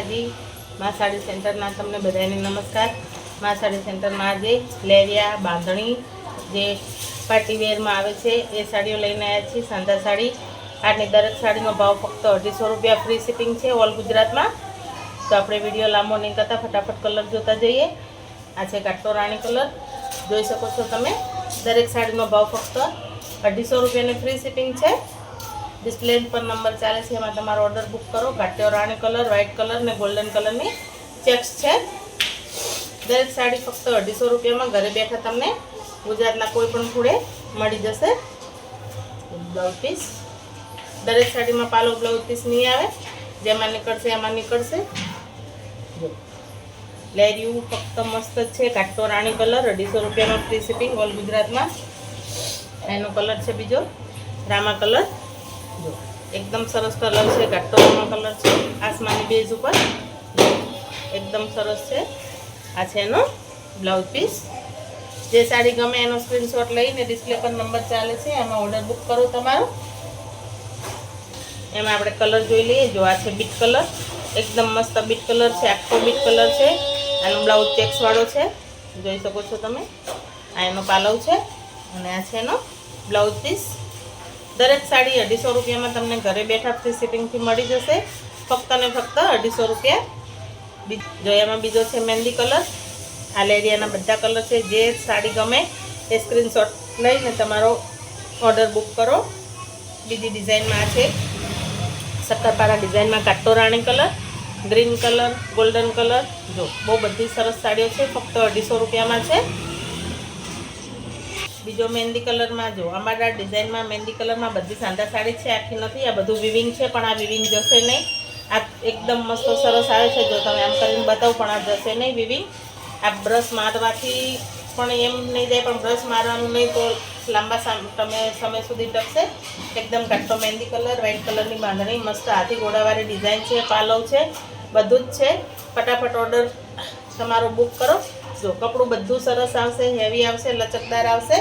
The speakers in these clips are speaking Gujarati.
માતાજી, મા સાડી સેન્ટરના તમને બધાને નમસ્કાર. મા સાડી સેન્ટરમાં આજે લેરિયા બાંધણી જે પાર્ટીવેરમાં આવે છે, એ સાડીઓ લઈને આવ્યા છીએ, સાંધા સાડી. આની દરેક સાડીનો ભાવ ફક્ત અઢીસો રૂપિયા ફ્રી શિપિંગ છે, ઓલ ગુજરાતમાં. તો આપણે વીડિયો લાંબો નહીં કરતા, ફટાફટ કલર જોતા જઈએ. આ છે કાટો રાણી કલર. જોઈ શકો છો તમે, દરેક સાડીનો ભાવ ફક્ત અઢીસો રૂપિયાની ફ્રી શિપિંગ છે. ડિસ્પ્લે પર નંબર ચાલે છે, એમાં તમારો ઓર્ડર બુક કરો. ઘાટ્યો રાણી કલર વ્હાઇટ કલર ને ગોલ્ડન કલરની ચેક્સ છે. દરેક સાડી ફક્ત અઢીસો રૂપિયામાં ઘરે બેઠા તમને ગુજરાતના કોઈ પણ ખૂણે મળી જશે. બ્લાઉઝ પીસ દરેક સાડીમાં પાલો બ્લાઉઝ પીસ નહીં આવે. જેમાં નીકળશે, એમાં નીકળશે. લેરિયું ફક્ત મસ્ત છે. કાટો રાણી કલર અઢીસો રૂપિયામાં ફ્રી શિપિંગ ઓલ ગુજરાતમાં. એનો કલર છે બીજો. રામા કલર જો, એકદમ સરસ કલર છે ઘાટો રામા કલર છે, આસમાની બેઝ ઉપર. એકદમ સરસ છે. આ છે એનો બ્લાઉઝ પીસ જે સાડી ગમે એનો સ્ક્રીનશોટ લઈને ડિસ્પ્લે પર નંબર ચાલે છે, એમાં ઓર્ડર બુક કરો તમારો. એમાં આપણે કલર જોઈ લઈએ. જો આ છે બીટ કલર એકદમ મસ્ત બીટ કલર છે, આખો બીટ કલર છે. આનો બ્લાઉઝ ચેક્સવાળો છે. જોઈ શકો છો તમે. આ એનો પાલવ છે. અને આ છે એનો બ્લાઉઝ પીસ દરેક સાડી અઢીસો રૂપિયામાં તમને ઘરે બેઠા ફ્રી શિપિંગથી મળી જશે. ફક્ત ને ફક્ત અઢીસો રૂપિયા. જોયામાં બીજો છે મહેંદી કલર. આલેરિયાના બધા કલર છે. જે સાડી ગમે એ સ્ક્રીનશોટ લઈને તમારો ઓર્ડર બુક કરો. બીજી ડિઝાઇનમાં છે. શક્કરપારા ડિઝાઇનમાં કાટો રાણી colour green colour golden colour. જો, બહુ બધી સરસ સાડીઓ છે. ફક્ત અઢીસો રૂપિયામાં છે. બીજો મહેંદી કલરમાં જો, અમારા ડિઝાઇનમાં મહેંદી કલરમાં બધી સાંધા સાડી છે, આખી નથી, આ બધું વિવિંગ છે, પણ આ વિવિંગ જશે નહીં. આ એકદમ મસ્ત સરસ આવે છે, જો તમે આમ કરીને બતાવો, પણ આ જશે નહીં વિવિંગ આ બ્રશ મારવાથી પણ એમ નહીં જાય, પણ બ્રશ મારવાનું નહીં, તો લાંબા તમે સમય સુધી ટકશે. એકદમ કાટો મહેંદી કલર વ્હાઇટ કલરની બાંધણી મસ્ત હાથી ઘોડાવાળી ડિઝાઇન છે, પાલવ છે, બધું જ છે. ફટાફટ ઓર્ડર તમારો બુક કરો. જો કપડું બધું સરસ આવશે હેવી આવશે, લચકદાર આવશે.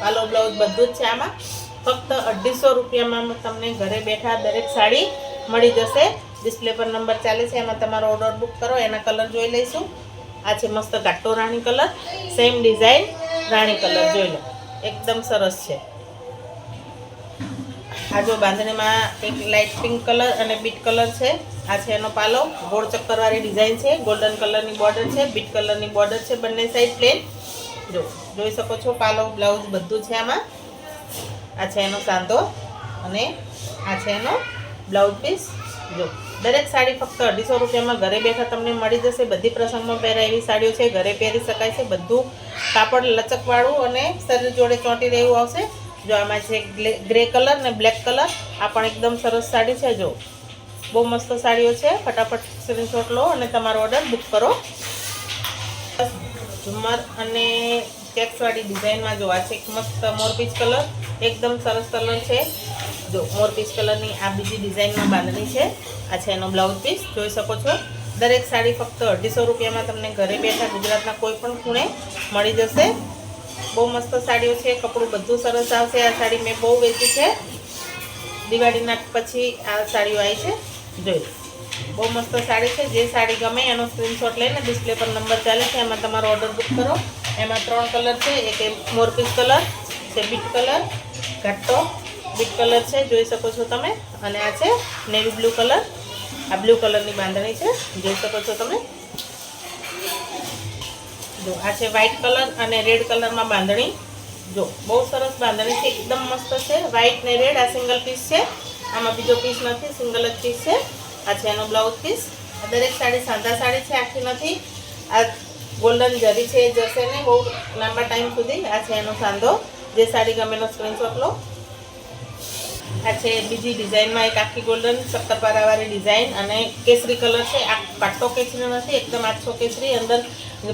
પાલો બ્લાઉઝ બધું જ છે આમાં. ફક્ત અઢીસો રૂપિયામાં તમને ઘરે બેઠા દરેક સાડી મળી જશે. ડિસ્પ્લે પર નંબર ચાલે છે, એમાં તમારો ઓર્ડર બુક કરો, એના કલર જોઈ લઈશું. આ છે મસ્ત ઘાટો રાણી કલર સેમ ડિઝાઇન રાણી કલર જોઈ લો. એકદમ સરસ છે. આ જો બાંધણીમાં એક લાઇટ પિંક કલર અને બીટ કલર છે. આ છે એનો પાલો. ગોળ ચક્કરવાળી ડિઝાઇન છે. ગોલ્ડન કલરની બોર્ડર છે. બીટ કલરની બોર્ડર છે બંને સાઈડ પ્લેન જો, જોઈ શકો છો પાલો બ્લાઉઝ બધું છે આમાં. આ છે એનો સાંધો અને આ છે એનો બ્લાઉઝ પીસ જો, દરેક સાડી ફક્ત અઢીસો રૂપિયામાં ઘરે બેઠા તમને મળી જશે. બધી પ્રસંગમાં પહેરાય એવી સાડીઓ છે. ઘરે પહેરી શકાય છે. બધું કાપડ લચકવાળું અને શરીર જોડે ચોંટી રહેવું આવશે. જો આમાં છે ગ્રે કલર ને બ્લેક કલર. આ પણ એકદમ સરસ સાડી છે, જો. બહુ મસ્ત સાડીઓ છે. ફટાફટ સ્ક્રીનશોટ લો અને તમારો ઓર્ડર બુક કરો. ઝુમર અને ચેક્સવાળી ડિઝાઇનમાં જો આ છે એક મસ્ત મોરપીચ કલર. એકદમ સરસ કલર છે. જો મોરપીચ કલરની આ બીજી ડિઝાઇનમાં બાંધણી છે. આ છે એનો બ્લાઉઝ પીસ. જોઈ શકો છો. દરેક સાડી ફક્ત અઢીસો રૂપિયામાં તમને ઘરે બેઠા ગુજરાતના કોઈ પણ ખૂણે મળી જશે. બહુ મસ્ત સાડીઓ છે કપડું બધું સરસ આવશે. આ સાડી મેં બહુ વેચી છે. દિવાળીના પછી આ સાડીઓ આવી છે. જોઈ બહુ મસ્ત સાડી છે. જે સાડી ગમે એનો સ્ક્રીનશોટ લઈને ડિસ્પ્લે પર નંબર ચાલે છે. એમાં તમારો ઓર્ડર બુક કરો. એમાં ત્રણ કલર છે. એક મોરપીસ કલર છે બીટ કલર ઘટ્ટો બીટ કલર છે. જોઈ શકો છો તમે. અને આ છે નેવી બ્લુ કલર આ બ્લુ કલરની બાંધણી છે. જોઈ શકો છો તમે. જો, આ છે વ્હાઇટ કલર અને રેડ કલરમાં બાંધણી. જો, બહુ સરસ બાંધણી છે, એકદમ મસ્ત છે. વ્હાઇટ ને રેડ આ સિંગલ પીસ છે. આમાં બીજો પીસ નથી સિંગલ જ પીસ છે. આ છે એનો બ્લાઉઝ પીસ આ દરેક સાડી સાદા સાડી છે, આખી નથી. આ ગોલ્ડન જરી છે, એ જશે ને બહુ લાંબા ટાઈમ સુધી. આ છે એનો સાંધો. જે સાડી ગમેનો સ્ક્રીનશોટ લો. આ છે બીજી ડિઝાઇનમાં એક આખી ગોલ્ડન સત્તરપારાવાળી ડિઝાઇન અને કેસરી કલર છે. આ પાટો કેસરી નથી, એકદમ આછો કેસરી, અંદર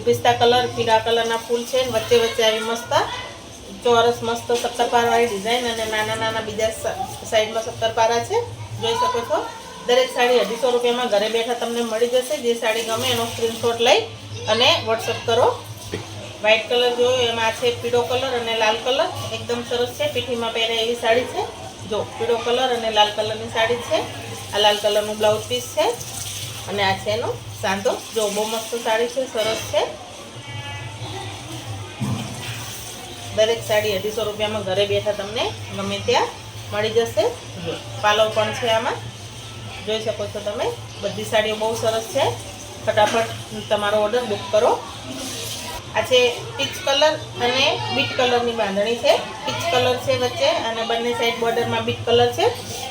પિસ્તા કલર, પીળા કલરના ફૂલ છે વચ્ચે વચ્ચે આવી મસ્ત, ચોરસ મસ્ત સત્તરપારાવાળી ડિઝાઇન અને નાના નાના બીજા સાઈડમાં સત્તરપારા છે. જોઈ શકો છો. દરેક સાડી અઢીસો રૂપિયામાં ઘરે બેઠા તમને મળી જશે. જે સાડી ગમે એનો સ્ક્રીનશોટ લઈ અને વોટ્સઅપ કરો. વ્હાઇટ કલર જોયો, એમાં છે પીળો કલર અને લાલ કલર એકદમ સરસ છે, પીઠીમાં પહેરે એવી સાડી છે. જો, પીળો કલર અને લાલ કલરની સાડી છે. આ લાલ કલરનું બ્લાઉઝ પીસ છે. અને આ છે એનો સાંધો. જો, બહુ મસ્ત સાડી છે, સરસ છે. દરેક સાડી અઢીસો રૂપિયામાં ઘરે બેઠા તમને ગમે ત્યાં મળી જશે. જો પાલવ પણ છે આમાં. જોઈ શકો છો તમે. બધી સાડીઓ બહુ સરસ છે. ફટાફટ તમારો ઓર્ડર બુક કરો. આ છે પીચ કલર અને બીટ કલરની બાંધણી છે. પીચ કલર છે વચ્ચે અને બંને સાઈડ બોર્ડરમાં બીટ કલર છે.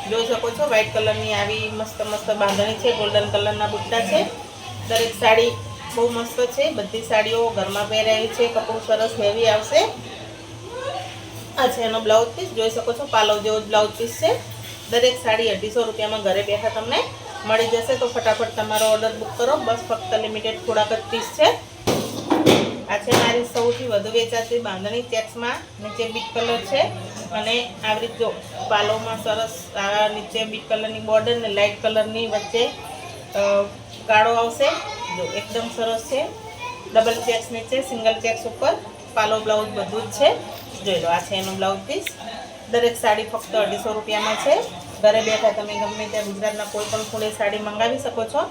જોઈ શકો છો વ્હાઈટ કલરની આવી મસ્ત મસ્ત બાંધણી છે. ગોલ્ડન કલરના બુટ્ટા છે. દરેક સાડી બહુ મસ્ત છે. બધી સાડીઓ ઘરમાં પહેરાવી છે. કપડું સરસ હેવી આવશે. આ છે એનો બ્લાઉઝ પીસ જોઈ શકો છો, પાલવ જેવો બ્લાઉઝ પીસ છે. દરેક સાડી અઢીસો રૂપિયામાં ઘરે બેઠા તમને મળી જશે. તો ફટાફટ તમારો ઓર્ડર બુક કરો. બસ ફક્ત લિમિટેડ થોડાક જ પીસ છે. આ છે મારી સૌથી વધુ વેચાતી બાંધણી ચેક્સમાં. નીચે બીટ કલર છે. અને આવી રીતે જો પાલોમાં સરસ આ નીચે બીટ કલરની બોર્ડર ને લાઇટ કલરની વચ્ચે કાળો આવશે. જો એકદમ સરસ છે. ડબલ ચેક્સ નીચે, સિંગલ ચેક્સ ઉપર. પાલો બ્લાઉઝ બધું જ છે. જોઈ લો, આ છે એનું બ્લાઉઝ પીસ. દરેક સાડી ફક્ત અઢીસો રૂપિયામાં છે. ઘરે બેઠા તમે ગમે ત્યાં ગુજરાતના કોઈ પણ ખૂણે સાડી મંગાવી શકો છો.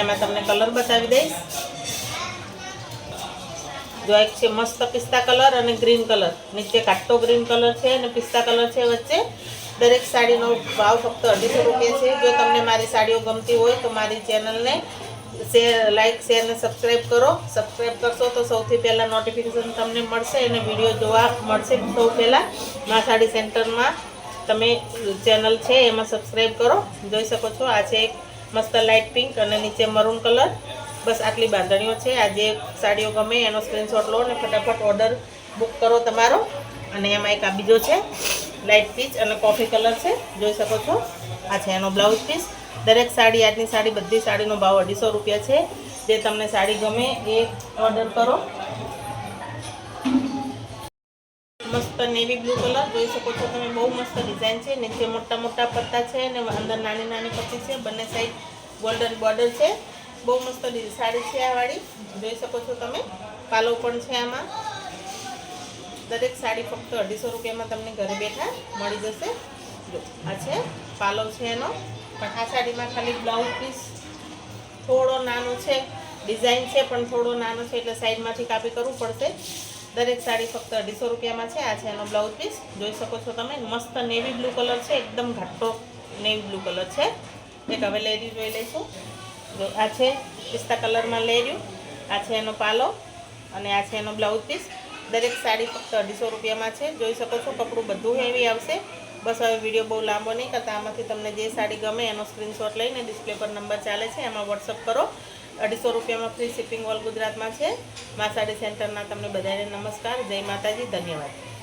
એમાં તમને કલર બતાવી દઈશ. જો એક છે મસ્ત પિસ્તા કલર અને ગ્રીન કલર. નીચે કાટો ગ્રીન કલર છે અને પિસ્તા કલર છે વચ્ચે. દરેક સાડીનો ભાવ ફક્ત અઢીસો રૂપિયા છે. જો તમને મારી સાડીઓ ગમતી હોય તો મારી ચેનલને શેર લાઇક શેર અને સબસ્ક્રાઈબ કરો. સબસ્ક્રાઈબ કરશો તો સૌથી પહેલાં નોટિફિકેશન તમને મળશે અને વીડિયો જોવા મળશે. સૌ પહેલાં મા સાડી સેન્ટરમાં તમે ચેનલ છે એમાં સબસ્ક્રાઈબ કરો. જોઈ શકો છો આ છે એક મસ્ત લાઇટ પિંક અને નીચે મરૂન કલર. બસ આટલી બાંધણીઓ છે. આ જે સાડીઓ ગમે એનો સ્ક્રીનશોટ લો અને ફટાફટ ઓર્ડર બુક કરો તમારો. અને એમાં એક આ બીજો છે લાઇટ પીચ અને કોફી કલર છે. જોઈ શકો છો? આ છે એનો બ્લાઉઝ પીસ દરેક સાડી, આજની સાડી બધી સાડીનો ભાવ અઢીસો રૂપિયા છે. જે તમને સાડી ગમે એ ઓર્ડર કરો. મસ્ત નેવી બ્લુ કલર જોઈ શકો છો તમે, બહુ મસ્ત ડિઝાઇન છે. નીચે મોટા મોટા પત્તા છે અને અંદર નાની નાની પત્તી છે. બંને સાઈડ ગોલ્ડન બોર્ડર છે. બહુ મસ્ત સાડી છે આ વાળી. જોઈ શકો છો તમે. પાલો પણ છે આમાં. દરેક સાડી ફક્ત અઢીસો રૂપિયામાં તમને ઘરે બેઠા મળી જશે. જો, આ છે, પાલો છે એનો. પણ આ સાડીમાં ખાલી બ્લાઉઝ પીસ થોડો નાનો છે ડિઝાઇન છે, પણ થોડો નાનો છે એટલે સાઈડમાંથી કાપી કરવું પડશે. દરેક સાડી ફક્ત અઢીસો રૂપિયામાં છે. આ છે એનો બ્લાઉઝ પીસ જોઈ શકો છો તમે, મસ્ત નેવી બ્લુ કલર છે. એકદમ ઘાટો નેવી બ્લુ કલર છે. એક હવે લેડી જોઈ લઈશું. જો આ છે, પિસ્તા કલરમાં લેર્યું આ છે એનો પાલો અને આ છે એનો બ્લાઉઝ પીસ. દરેક સાડી ફક્ત અઢીસો રૂપિયામાં છે. જોઈ શકો છો, કપડું બધું હેવી આવશે. બસ હવે વીડિયો બહુ લાંબો નહીં કરતા, આમાંથી તમને જે સાડી ગમે એનો સ્ક્રીનશોટ લઈને ડિસ્પ્લે પર નંબર ચાલે છે, એમાં વોટ્સઅપ કરો. અઢીસો રૂપિયામાં ફ્રી શિપિંગ ઓલ ગુજરાતમાં છે. મા સાડી સેન્ટરના તમને બધાને નમસ્કાર. જય માતાજી, ધન્યવાદ.